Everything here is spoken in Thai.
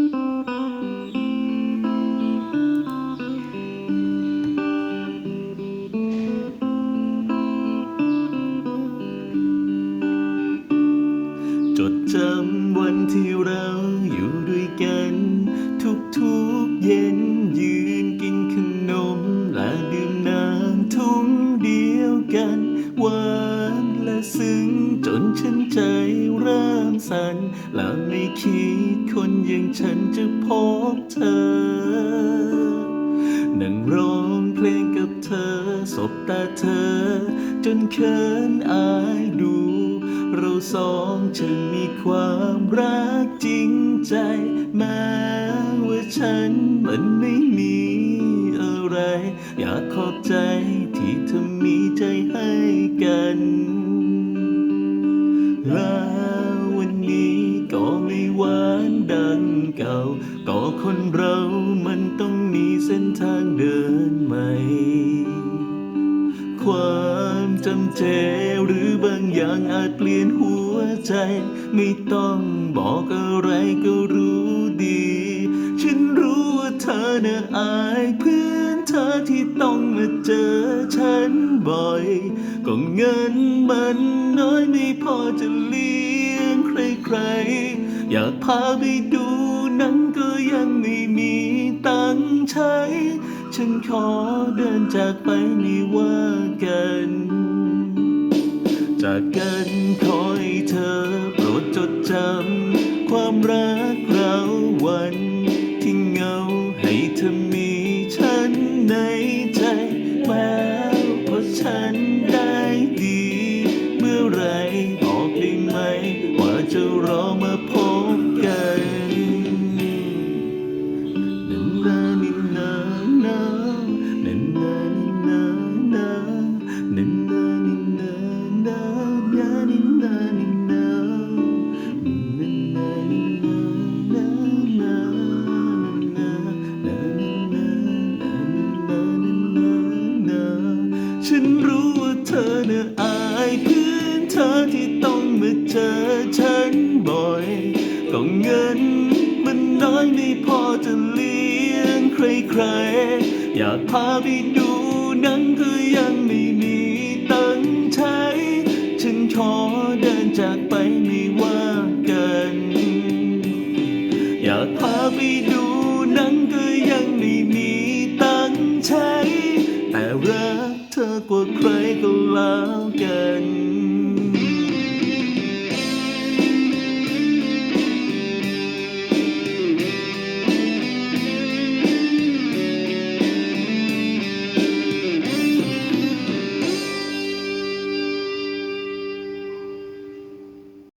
จดจำวันที่เรา และซึ้งจนฉันใจเริ่มสั่นและไม่คิดคนอย่างฉันจะพบเธอ นั่งร้องเพลงกับเธอ สบตาเธอ จนเขินอายดู เราสองจะมีความรักจริงใจ แม้ว่าฉันมันไม่มีอะไร อยากขอบใจที่เธอมีใจให้กัน แล้ววันนี้ก็ไม่หวานดังเก่า ก็คนเรามันต้องมีเส้นทางเดินใหม่ ความจำเจหรือบางอย่างอาจเปลี่ยนหัวใจ ไม่ต้องบอกอะไรก็รู้ อน่ะอายเพื่อนเธอที่ต้องมาเจอฉันบ่อย ก็เงินมันน้อยไม่พอจะเลี้ยงใครๆ อยากพาไปดูหนังก็ยังไม่มีตังค์ใช้ ฉันขอเดินจากไปไม่ว่ากันจากกันขอให้เธอโปรดจดจำ ความรักเราวัน ในใจแม้เพราะฉันได้ดีเมื่อไร ฉันรู้ว่าเธอเน่ะอายเพื่อนเธอที่ต้องมาเจอฉันบ่อย ก็เงินมันน้อยไม่พอจะเลี้ยงใครๆ อยากพาไปดูหนังก็ยังไม่มีตังใช้ ฉันขอเดินจากไปไม่ว่ากัน อยากพาไปดู งค์